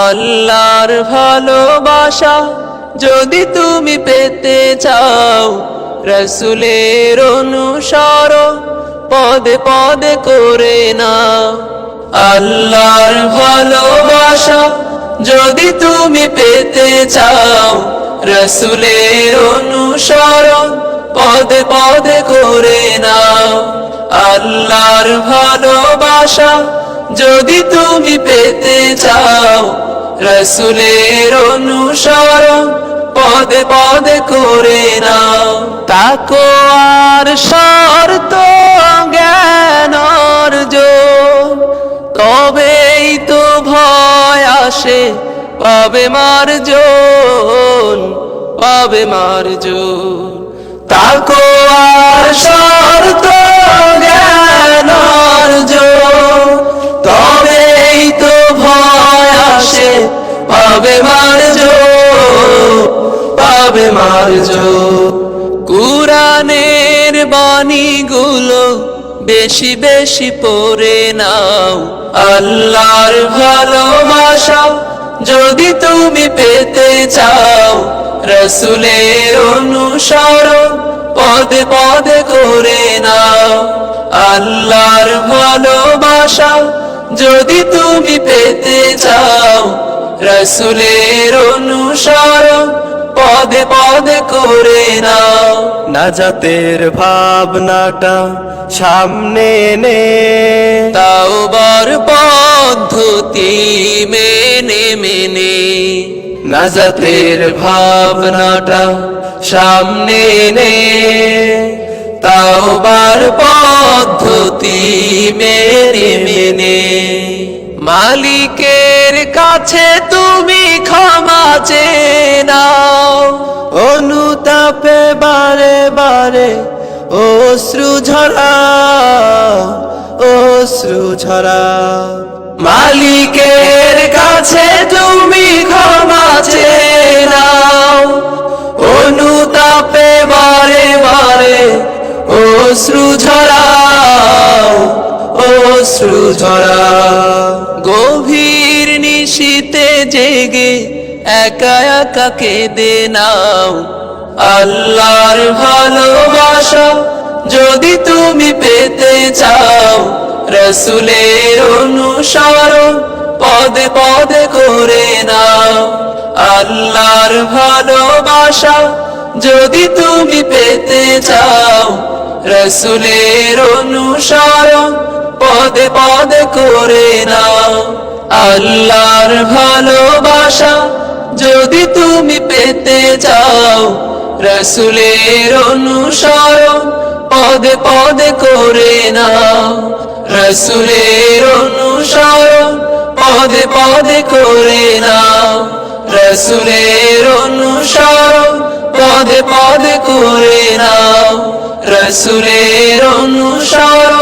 আল্লাহর ভালোবাসা যদি তুমি পেতে চাও, রসুলের অনুসর পদে পদে করে না আল্লাহর ভালোবাসা যদি তুমি পেতে চাও, রসুলের অনুসরণ পদে পদে করে নাও। আল্লাহর ভালোবাসা যদি তুমি পেতে চাও, রসুলের অনুসরণ পদে পদে করে নাও। তাকো আর শর্ত জ্ঞান অর্জন, তবেই তো ভয় আসে, পাবে মার্জন পাবে মার্জন। তাকো আর পাবে মার্জন পাবে মার্জন কুরানের বাণীগুলো বেশি বেশি পড়ে নাও। আল্লাহর ভালোবাসা যদি তুমি পেতে চাও, রসুলের অনুসরণ পদে পদে করে নাও। আল্লাহর ভালোবাসা রসুলের অনুসরণ পদে পদে করে নাও। নাজাতের ভাবনাটা সামনে নে। তাও বার পদ্ধতি মেনে মেনে। নাজাতের ভাবনাটা সামনে নে। তাও বার পদ্ধতি মেনে মেনে। মালিকের কাছে তুমি ক্ষমা চেনাও নাও। অনুতাপে বারে বারে অশ্রু ঝরা অশ্রু ঝরা মালিকের কাছে তুমি ক্ষমা চেয়ে অশ্রু ঝরাও গভীর নিশীতে জেগে একা একা কেঁদে নাও। আল্লাহর ভালোবাসা যদি তুমি পেতে চাও, রসুলের অনুসরণ পদে পদে করে নাও। আল্লাহর ভালোবাসা যদি তুমি পেতে চাও, রসুলের অনুসরণ পদে পদে করে নাও। আল্লাহর ভালোবাসা যদি তুমি পেতে চাও, রসুলের অনুসরণ পদে পদে করে নাও। রসুলের অনুসরণ পদে পদে করে নাও। রসুলের অনুসরণ পদে পদে করে নাও। রসুলের অনুসরণ